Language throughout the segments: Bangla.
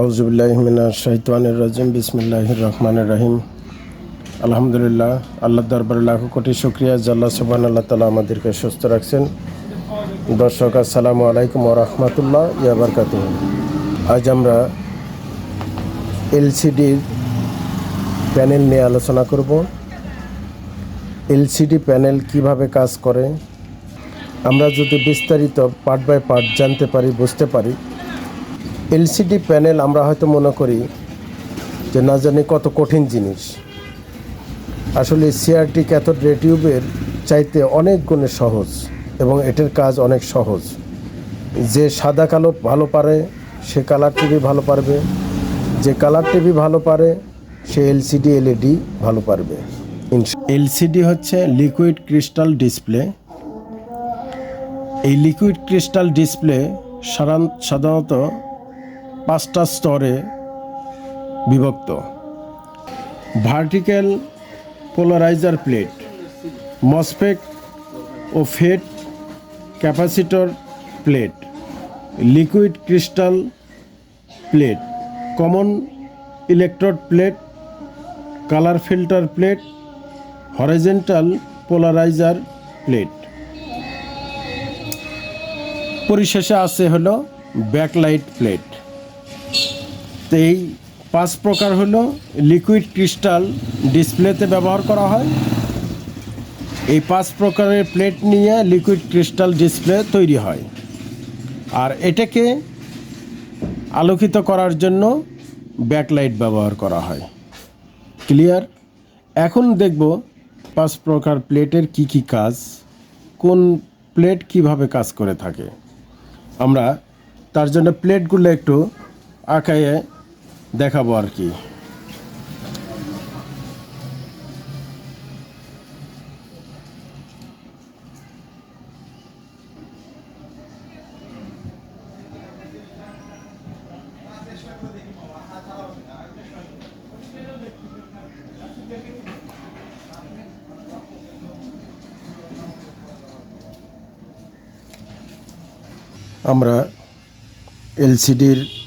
আউজুবিল্লাহমিনা শৈতানের রাজিম বিসমিল্লাহ রহমান রাহিম। আলহামদুলিল্লাহ আল্লাহ দরবার লাখ কোটি শুক্রিয়া জাল্লা সুবান আল্লাহ তালা আমাদেরকে সুস্থ রাখছেন। দর্শক, আসসালামু আলাইকুম রহমতুল্লাহ ইয়াবারকাত আজ আমরা এলসিডির প্যানেল নিয়ে আলোচনা করব। এলসিডি প্যানেল কীভাবে কাজ করে? আমরা যদি বিস্তারিত পার্ট বাই পার্ট জানতে পারি, বুঝতে পারি এলসিডি প্যানেল আমরা হয়তো মনে করি যে না জানি কত কঠিন জিনিস। আসলে সিআরটি ক্যাথোড রে টিউবের চাইতে অনেক গুণে সহজ এবং এটার কাজ অনেক সহজ। যে সাদা কালো ভালো পারে, সে কালার টিভি ভালো পারবে। যে কালার টিভি ভালো পারে, সে এলসিডি, এলইডি ভালো পারবে। এলসিডি হচ্ছে লিকুইড ক্রিস্টাল ডিসপ্লে এই লিকুইড ক্রিস্টাল ডিসপ্লে সাধারণত পাঁচটা স্তরে বিভক্ত। ভার্টিক্যাল পোলারাইজার প্লেট, মসফেট ও FET capacitor plate, liquid crystal plate, common electrode plate, colour filter plate, horizontal polariser plate. পরিশেষে আছে হলো ব্যাকলাইট প্লেট। তো এই পাঁচ প্রকার হলো লিকুইড ক্রিস্টাল ডিসপ্লেতে ব্যবহার করা হয়। এই পাঁচ প্রকারের প্লেট নিয়ে লিকুইড ক্রিস্টাল ডিসপ্লে তৈরি হয়। আর এটাকে আলোকিত করার জন্য ব্যাকলাইট ব্যবহার করা হয়। ক্লিয়ার? এখন দেখব পাঁচ প্রকার প্লেটের কি কি কাজ, কোন প্লেট কীভাবে কাজ করে থাকে। আমরা তার জন্য প্লেটগুলো একটু আঁকায়ে দেখাবো আর কি। আমরা এলসিডির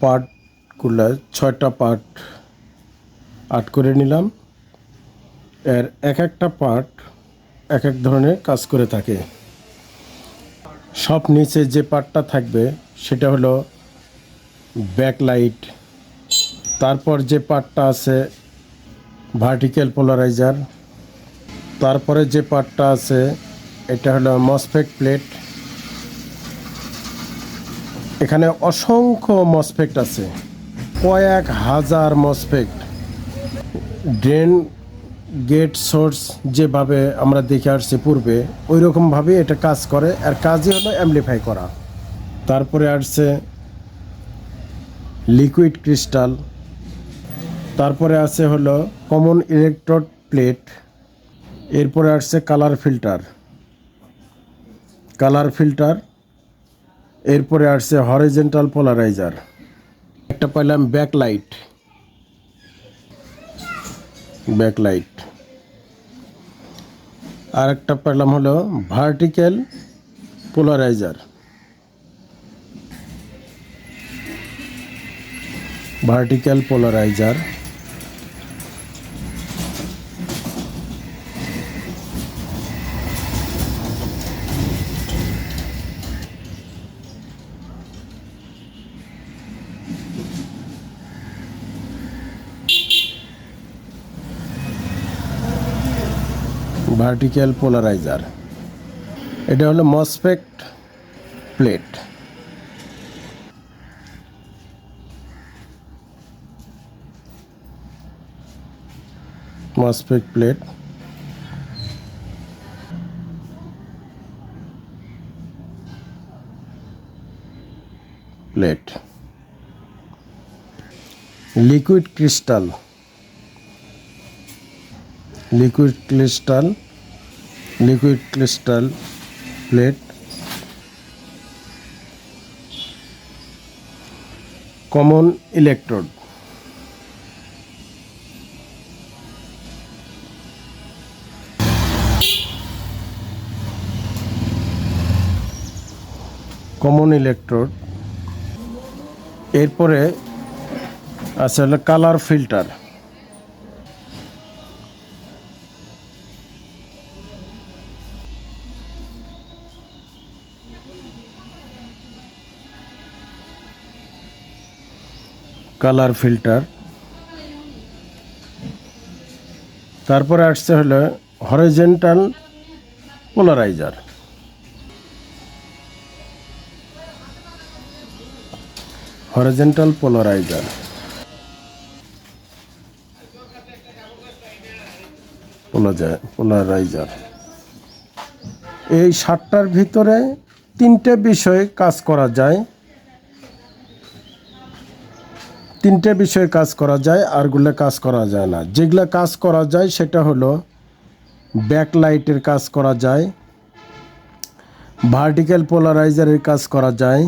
পার্টগুলো, ছয়টা পার্ট আট করে নিলাম। এর এক একটা পার্ট এক এক ধরনের কাজ করে থাকে। সব নিচে যে পার্টটা থাকবে, সেটা হলো ব্যাকলাইট। তারপর যে পার্টটা আছে, ভার্টিক্যাল পোলারাইজার। তারপরে যে পার্টটা আছে, এটা হলো মসফেট প্লেট। এখানে অসংখ্য মসফেক্ট আছে। কয়েক হাজার মসফেক্ট ড্রেন গেট সোর্স যেভাবে আমরা দেখে আসছি পূর্বে ওই রকমভাবে এটা কাজ করে। আর কাজই হলো অ্যামপ্লিফাই করা। তারপরে আসছে লিকুইড ক্রিস্টাল তারপরে আছে হলো কমন ইলেকট্রোড প্লেট এরপরে আসছে কালার ফিল্টার কালার ফিল্টার এরপরে আসছে হরিজেন্টাল পোলারাইজার একটা পাইলাম ব্যাকলাইট ব্যাকলাইট আর একটা পেলাম হলো vertical polariser vertical polariser vertical polariser এটা হলো MOSFET plate MOSFET plate plate liquid crystal liquid crystal liquid crystal plate common electrode. Common electrode. এরপরে আছে হলো কালার ফিল্টার। Colour filter. তারপরে আসছে হলো horizontal polariser. Horizontal polariser. Polariser. এই সাতটার ভিতরে তিনটে বিষয়ে কাজ করা যায়। তিনটে বিষয়ে কাজ করা যায়, আরগুলো কাজ করা যায় না। যেগুলো কাজ করা যায়, সেটা হলো ব্যাকলাইটের কাজ করা যায়, ভার্টিক্যাল পোলারাইজারের কাজ করা যায়,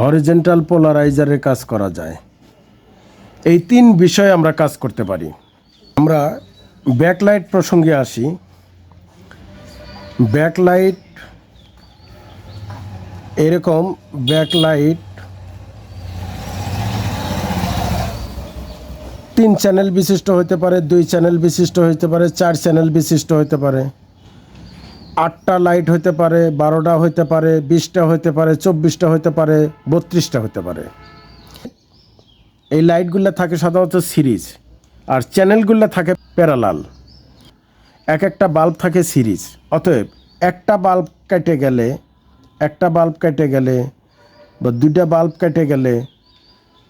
হরিজেন্টাল পোলারাইজারের কাজ করা যায়। এই তিন বিষয়ে আমরা কাজ করতে পারি। আমরা ব্যাকলাইট প্রসঙ্গে আসি। ব্যাকলাইট এরকম, ব্যাকলাইট তিন চ্যানেল বিশিষ্ট হতে পারে, দুই চ্যানেল বিশিষ্ট হতে পারে, চার চ্যানেল বিশিষ্ট হতে পারে। আটটা লাইট হতে পারে, বারোটা হতে পারে, বিশটা হতে পারে, চব্বিশটা হতে পারে, বত্রিশটা হতে পারে। এই লাইটগুলো থাকে সাধারণত সিরিজ, আর চ্যানেলগুলো থাকে প্যারালাল। এক একটা বাল্ব থাকে সিরিজ, অতএব একটা বাল্ব কেটে গেলে, একটা বাল্ব কেটে গেলে বা দুইটা বাল্ব কেটে গেলে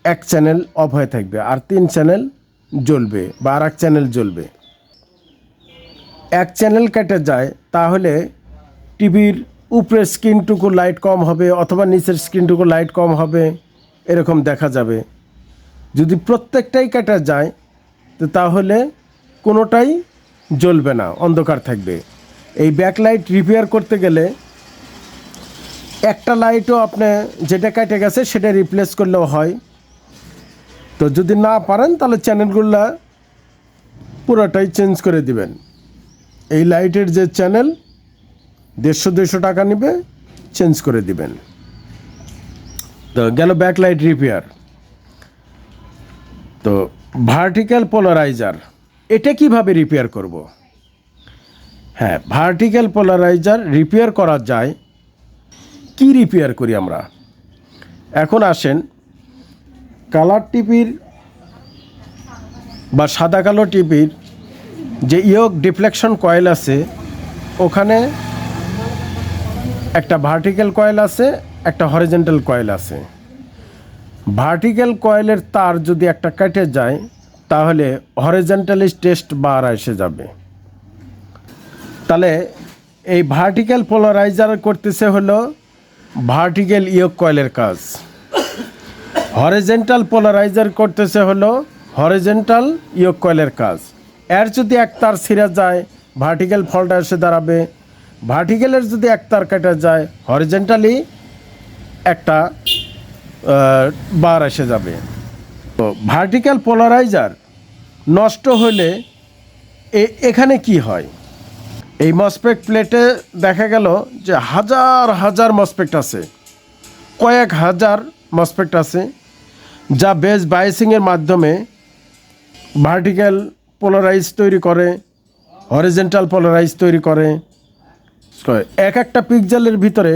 এক চ্যানেল অফ হয়ে থাকবে, আর তিন চ্যানেল জ্বলবে বা আর এক চ্যানেল জ্বলবে। এক চ্যানেল কেটে যায়, তাহলে টিভির উপরের স্ক্রিনটুকু লাইট কম হবে অথবা নিচের স্ক্রিনটুকু লাইট কম হবে, এরকম দেখা যাবে। যদি প্রত্যেকটাই কেটে যায়, তো তাহলে কোনোটাই জ্বলবে না, অন্ধকার থাকবে। এই ব্যাকলাইট রিপেয়ার করতে গেলে একটা লাইটও আপনি যেটা কেটে গেছে সেটা রিপ্লেস করলেও হয়। তো যদি না পারেন, তাহলে চ্যানেলগুলো পুরোটাই চেঞ্জ করে দিবেন। এই লাইটের যে চ্যানেল দেড়শো দেড়শো টাকা নেবে চেঞ্জ করে দিবেন। তো গেল ব্যাকলাইট রিপেয়ার তো ভার্টিক্যাল পোলারাইজার এটা কীভাবে রিপেয়ার করব? হ্যাঁ ভার্টিক্যাল পোলারাইজার রিপেয়ার করা যায়। কি রিপেয়ার করি আমরা? এখন আসেন কালার টিভির বা সাদা কালো টিভির যে ইয়ক ডিফ্লেকশন কয়েল আছে, ওখানে একটা ভার্টিক্যাল কয়েল আছে, একটা হরিজেন্টাল কয়েল আছে। ভার্টিক্যাল কয়েলের তার যদি একটা কেটে যায়, তাহলে হরিজেন্টালি টেস্ট বার এসে যাবে। তাহলে এই ভার্টিক্যাল পোলারাইজার করতেছে হলো ভার্টিক্যাল ইয়ক কয়েলের কাজ। হরিজেন্টাল পোলারাইজার করতেছে হলো হরিজেন্টাল ইয়ক কয়েলের কাজ। এর যদি এক তার ছিঁড়ে যায়, ভার্টিক্যাল ফলটা এসে দাঁড়াবে। ভার্টিক্যালের যদি এক তার কেটে যায় হরিজেন্টালি একটা বার এসে যাবে। তো ভার্টিক্যাল পোলারাইজার নষ্ট হলে এখানে কি হয়? এই মসপেক্ট প্লেটে দেখা গেল যে হাজার হাজার মসপেক্ট আছে। কয়েক হাজার মসপেক্ট আছে। যা বেজ বাইসিংয়ের মাধ্যমে ভার্টিক্যাল পোলারাইজ তৈরি করে হরিজেন্টাল পোলারাইজ তৈরি করে। এক একটা পিকজেলের ভিতরে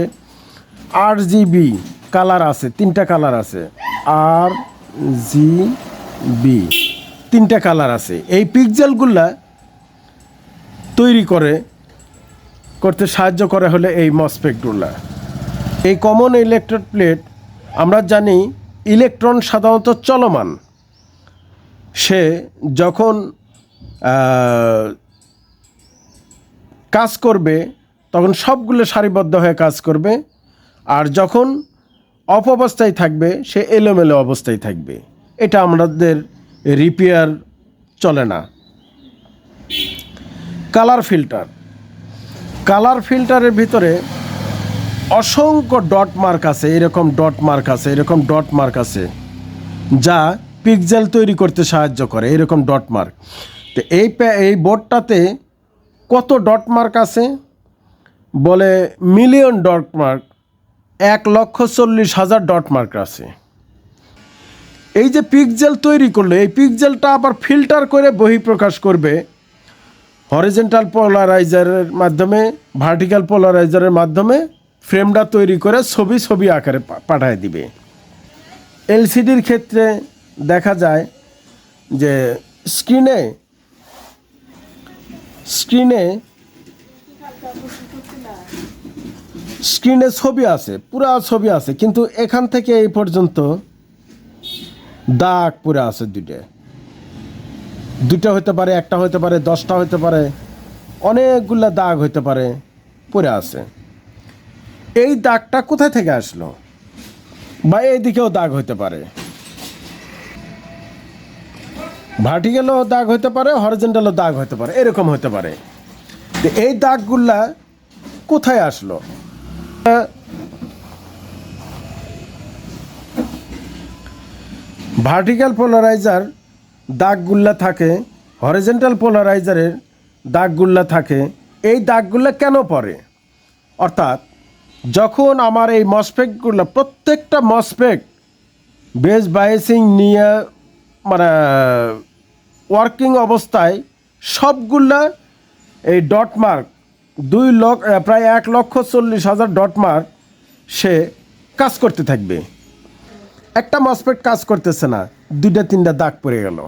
আর জিবি কালার আছে, তিনটা কালার আছে। আর জি বি তিনটা কালার আছে। এই পিকজেলগুলা তৈরি করে, করতে সাহায্য করে হলে এই মসপেকগুলা এই কমন ইলেকট্রড প্লেট আমরা জানি ইলেকট্রন সাধারণত চলমান। সে যখন কাজ করবে, তখন সবগুলো সারিবদ্ধ হয়ে কাজ করবে, আর যখন অফ অবস্থায় থাকবে, সে এলোমেলো অবস্থায় থাকবে। এটা আমাদের রিপেয়ার চলে না। Colour filter. কালার ফিল্টারের ভিতরে অসংখ্য ডট মার্ক আছে, এরকম ডট মার্ক আছে, এরকম ডট মার্ক আছে, যা পিকজেল তৈরি করতে সাহায্য করে, এরকম ডট মার্ক। তো এই এই বোর্ডটাতে কত ডট মার্ক আছে? বলে মিলিয়ন ডট মার্ক, এক লক্ষ চল্লিশ হাজার ডট মার্ক আছে। এই যে পিকজেল তৈরি করল, এই পিকজেলটা আবার ফিল্টার করে বহিঃপ্রকাশ করবে হরিজেন্টাল পোলারাইজারের মাধ্যমে ভার্টিক্যাল পোলারাইজারের মাধ্যমে ফ্রেমটা তৈরি করে ছবি ছবি আকারে পাঠায় দিবে। এলসিডির ক্ষেত্রে দেখা যায় যে স্ক্রিনে স্ক্রিনে স্ক্রিনে ছবি আছে, পুরা ছবি আছে, কিন্তু এখান থেকে এই পর্যন্ত দাগ পুরা আছে দুইটা। দুইটা হতে পারে, একটা হতে পারে, দশটা হতে পারে, অনেকগুলা দাগ হতে পারে, পরে আছে। এই দাগটা কোথায় থেকে আসলো? বা এইদিকেও দাগ হতে পারে। ভার্টিক্যালও দাগ হতে পারে, হরিজেন্টালও দাগ হতে পারে, এরকম হতে পারে। এই দাগগুলা কোথায় আসলো? ভার্টিক্যাল পোলারাইজার দাগগুল্লা থাকে, হরিজেন্টাল পোলারাইজারের দাগগুল্লা থাকে, এই দাগগুলা কেন পড়ে? অর্থাৎ যখন আমার এই মসপেকগুলো প্রত্যেকটা মসপেক বেস বায়াসিং নিয়ে মানে ওয়ার্কিং অবস্থায়, সবগুলা এই ডট মার্ক দুই লক্ষ প্রায় এক লক্ষ চল্লিশ হাজার ডট মার্ক সে কাজ করতে থাকবে। একটা মসপেট কাজ করতেছে না, দুইটা তিনটা দাগ পড়ে গেল।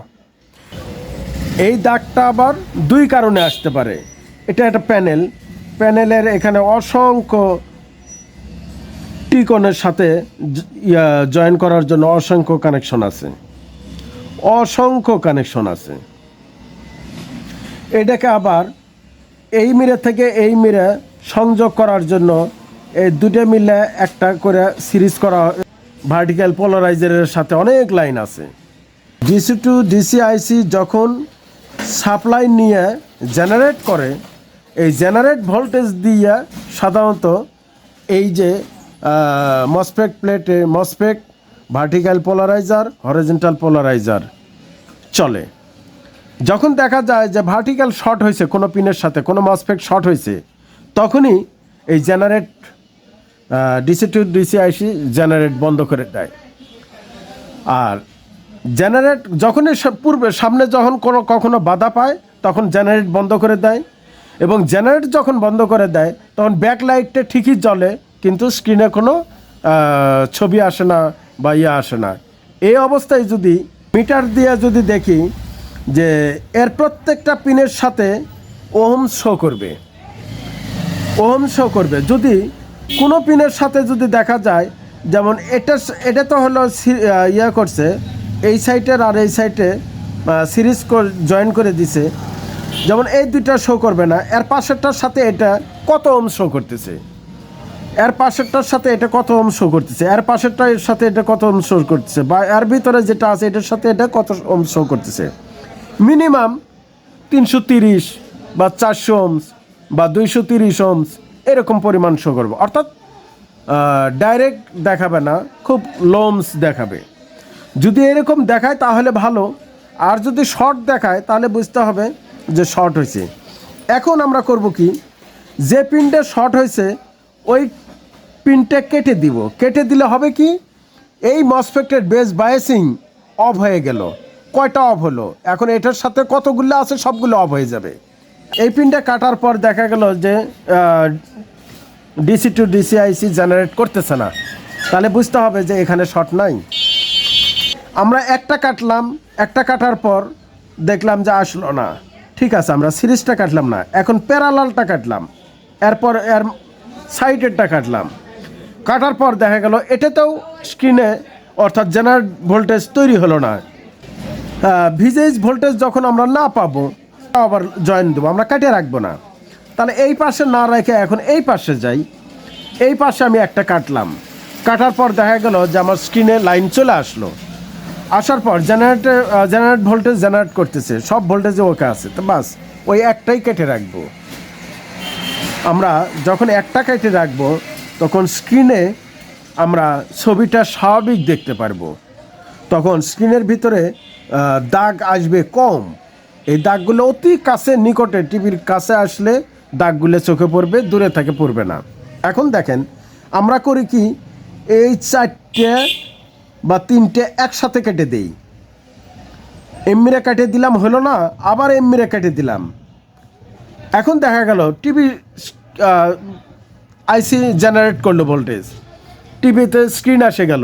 এই দাগটা আবার দুই কারণে আসতে পারে। এটা একটা প্যানেল, প্যানেলের এখানে অসংখ্য টিকনের সাথে জয়েন করার জন্য অসংখ্য কানেকশন আছে। অসংখ্য কানেকশন আছে। এটাকে আবার এই মিরে থেকে এই মিরে সংযোগ করার জন্য এই দুটো মিলে একটা করে সিরিজ করা ভার্টিক্যাল পোলারাইজারের সাথে অনেক লাইন আছে। ডিসি টু ডিসিআইসি যখন সাপ্লাই নিয়ে জেনারেট করে, এই জেনারেট ভোল্টেজ দিয়ে সাধারণত এই যে মসপেক প্লেটে মসপেক ভার্টিক্যাল পোলারাইজার হরিজেন্টাল পোলারাইজার চলে। যখন দেখা যায় যে ভার্টিক্যাল শর্ট হয়েছে, কোনো পিনের সাথে, কোনো মসপেক শর্ট হয়েছে, তখনই এই generate DC to DC IC generate বন্ধ করে দেয়। আর জেনারেট যখনই পূর্বে, সামনে যখন কোনো, কখনো বাধা পায়, তখন জেনারেট বন্ধ করে দেয়। এবং জেনারেট যখন বন্ধ করে দেয়, তখন ব্যাক লাইটটা ঠিকই জ্বলে কিন্তু স্ক্রিনে কোনো ছবি আসে না বা ইয়ে আসে না। এই অবস্থায় যদি মিটার দিয়ে যদি দেখি যে এর প্রত্যেকটা পিনের সাথে ওহম শো করবে। ওহম শো করবে। যদি কোনো পিনের সাথে যদি দেখা যায়, যেমন এটা এটা তো হলো ইয়ে করছে, এই সাইটের আর এই সাইটে সিরিজ জয়েন করে দিছে। যেমন এই দুইটা শো করবে না, এর পাশেরটার সাথে এটা কত ওম শো করতেছে? এর পাশেরটার সাথে এটা কত ওম শো করতেছে? এর পাশেরটার সাথে এটা কত ওম শো করতেছে? বা এর ভিতরে যেটা আছে, এটার সাথে এটা কত ওম শো করতেছে? মিনিমাম তিনশো তিরিশ বা চারশো ওমস বা দুইশো তিরিশ ওমস এরকম পরিমাণ শো করব। অর্থাৎ ডাইরেক্ট দেখাবে না, খুব লোমস দেখাবে। যদি এরকম দেখায় তাহলে ভালো। আর যদি শর্ট দেখায় তাহলে বুঝতে হবে যে শর্ট হয়েছে। এখন আমরা করব কি? যে পিনটা শর্ট হয়েছে, ওই পিনটা কেটে দিব। কেটে দিলে হবে কি? এই মসফেক্টের বেস বায়াসিং অফ হয়ে গেল। কয়টা অফ হলো? এখন এটার সাথে কতগুলো আছে সবগুলো অফ হয়ে যাবে। এই পিনটা কাটার পর দেখা গেল যে ডিসি টু ডিসিআইসি জেনারেট করতেছে না। তাহলে বুঝতে হবে যে এখানে শর্ট নাই। আমরা একটা কাটলাম, একটা কাটার পর দেখলাম যে আসলো না। ঠিক আছে, আমরা সিরিজটা কাটলাম না। এখন প্যারালালটা কাটলাম। এরপর এর সাইডেরটা কাটলাম। কাটার পর দেখা গেল এটাতেও স্ক্রিনে অর্থাৎ জেনারেট ভোল্টেজ তৈরি হলো না। ভিজেজ ভোল্টেজ যখন আমরা না পাবো আবার জয়েন দেবো, আমরা কাটিয়ে রাখব না। তাহলে এই পাশে না রেখে এখন এই পাশে যাই। এই পাশে আমি একটা কাটলাম। কাটার পর দেখা গেল যে আমার স্ক্রিনে লাইন চলে আসলো। আসার পর জেনারেটর জেনারেট ভোল্টেজ জেনারেট করতেছে। সব ভোল্টেজে ওকে আছে। তো বাস, ওই একটাই কেটে রাখব। আমরা যখন একটা কেটে রাখব তখন স্ক্রিনে আমরা ছবিটা স্বাভাবিক দেখতে পারব। তখন স্ক্রিনের ভিতরে দাগ আসবে কম। এই দাগগুলো অতি কাছে, নিকটে, টিভির কাছে আসলে দাগগুলো চোখে পড়বে, দূরে থেকে পড়বে না। এখন দেখেন, আমরা করি কি, এই চারটে বা তিনটে একসাথে কেটে দেই। এমমিরে কেটে দিলাম হলো না, আবার এমমিরে কেটে দিলাম। এখন দেখা গেল টিভি আইসি জেনারেট করল ভোল্টেজ। টিভিতে স্ক্রিন আসে গেল।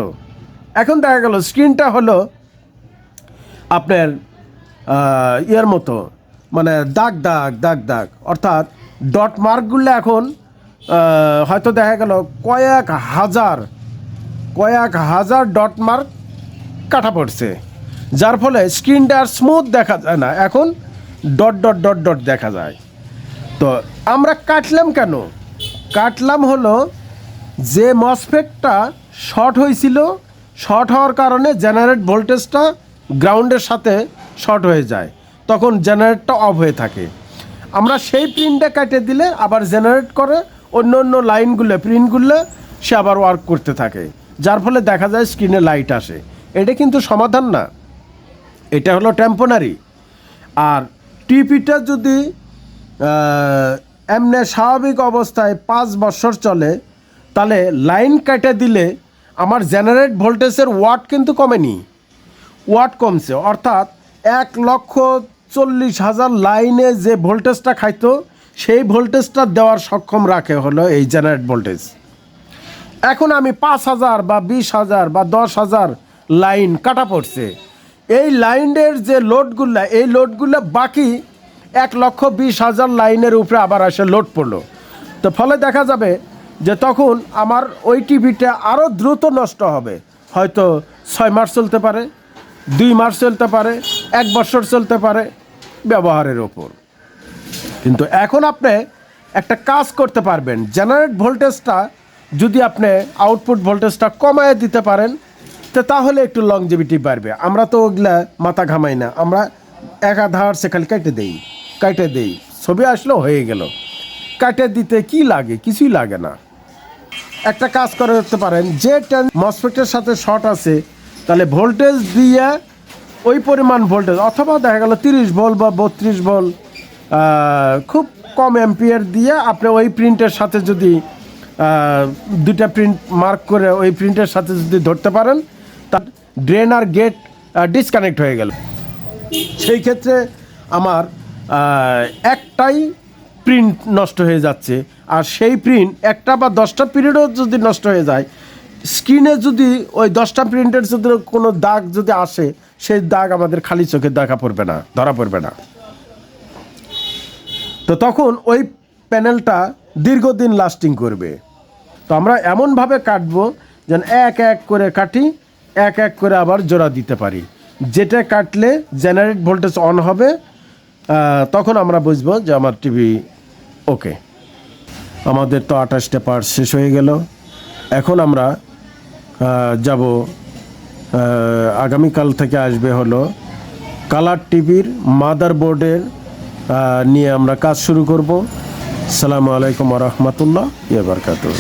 এখন দেখা গেল স্ক্রিনটা হলো আপনার ইয়ের মতো মানে দাগ দাগ দাগ দাগ। অর্থাৎ ডট মার্কগুলো এখন হয়তো দেখা গেল কয়েক হাজার কয়েক হাজার ডট মার্ক কাটা পড়ছে। যার ফলে স্ক্রিনটা আর স্মুথ দেখা যায় না। এখন ডট ডট ডট ডট দেখা যায়। তো আমরা কাটলাম কেন? কাটলাম হলো যে মসফেটটা শর্ট হয়েছিল শর্ট হওয়ার কারণে জেনারেট ভোল্টেজটা গ্রাউন্ডের সাথে শর্ট হয়ে যায়। তখন জেনারেটটা অফ হয়ে থাকে। আমরা সেই প্রিন্টটা কেটে দিলে আবার জেনারেট করে অন্য অন্য লাইনগুলো প্রিন্টগুলো সে আবার ওয়ার্ক করতে থাকে। যার ফলে দেখা যায় স্ক্রিনে লাইট আসে। এটা কিন্তু সমাধান না। এটা হলো টেম্পোনারি আর টিপিটা যদি এমনি স্বাভাবিক অবস্থায় পাঁচ বছর চলে, তাহলে লাইন কেটে দিলে আমার জেনারেট ভোল্টেজের ওয়াট কিন্তু কমেনি। ওয়াট কমছে, অর্থাৎ এক লক্ষ চল্লিশ হাজার লাইনে যে ভোল্টেজটা খাইতো, সেই ভোল্টেজটা দেওয়ার সক্ষম রাখে হলো এই জেনারেট ভোল্টেজ। এখন আমি পাঁচ হাজার বা বিশ হাজার বা দশ হাজার লাইন কাটা পড়ছে। এই লাইনের যে লোডগুলা, এই লোডগুলো বাকি এক লক্ষ বিশ হাজার লাইনের উপরে আবার এসে লোড পড়ল। তো ফলে দেখা যাবে যে তখন আমার ওই টিভিটা আরও দ্রুত নষ্ট হবে। হয়তো ছয় মাস চলতে পারে, দুই মাস চলতে পারে, এক বছর চলতে পারে ব্যবহারের ওপর। কিন্তু এখন আপনি একটা কাজ করতে পারবেন। জেনারেট ভোল্টেজটা যদি আপনি আউটপুট ভোল্টেজটা কমায় দিতে পারেন, তো তাহলে একটু লং লংজিভিটি বাড়বে। আমরা তো ওগুলা মাথা ঘামাই না। আমরা এক আধার সে খালি কেটে দেই। কেটে দেই। ছবি আসলো, হয়ে গেল। কেটে দিতে কি লাগে? কিছুই লাগে না। একটা কাজ করে করতে পারেন, যে টেন মসফেটের সাথে শর্ট আছে, তাহলে ভোল্টেজ দিয়ে ওই পরিমাণ ভোল্টেজ অথবা দেখা গেল তিরিশ ভোল্ট বা বত্রিশ ভোল্ট খুব কম অ্যাম্পিয়ার দিয়ে আপনি ওই প্রিন্টের সাথে যদি দুটা প্রিন্ট মার্ক করে ওই প্রিন্টের সাথে যদি ধরতে পারেন, তার ড্রেন আর গেট ডিসকানেক্ট হয়ে গেল। সেই ক্ষেত্রে আমার একটাই প্রিন্ট নষ্ট হয়ে যাচ্ছে। আর সেই প্রিন্ট একটা বা দশটা পিরিয়ডও যদি নষ্ট হয়ে যায় স্ক্রিনে যদি ওই দশটা প্রিন্টের যদি কোনো দাগ যদি আসে, সেই দাগ আমাদের খালি চোখে দেখা পড়বে না, ধরা পড়বে না। তো তখন ওই প্যানেলটা দীর্ঘদিন লাস্টিং করবে। তো আমরা এমনভাবে কাটবো যেন এক এক করে কাটি, এক এক করে আবার জোড়া দিতে পারি। যেটা কাটলে জেনারেট ভোল্টেজ অন হবে তখন আমরা বুঝব যে আমার টিভি ওকে। আমাদের তো আঠাশটা পার্ট শেষ হয়ে গেল। এখন আমরা যাব আগামীকাল থেকে আসবে হলো কালার টিভির মাদার বোর্ডের নিয়ে আমরা কাজ শুরু করব। সালামু আলাইকুম রহমতুল্লাহ ইয়ে বারকাতুহ।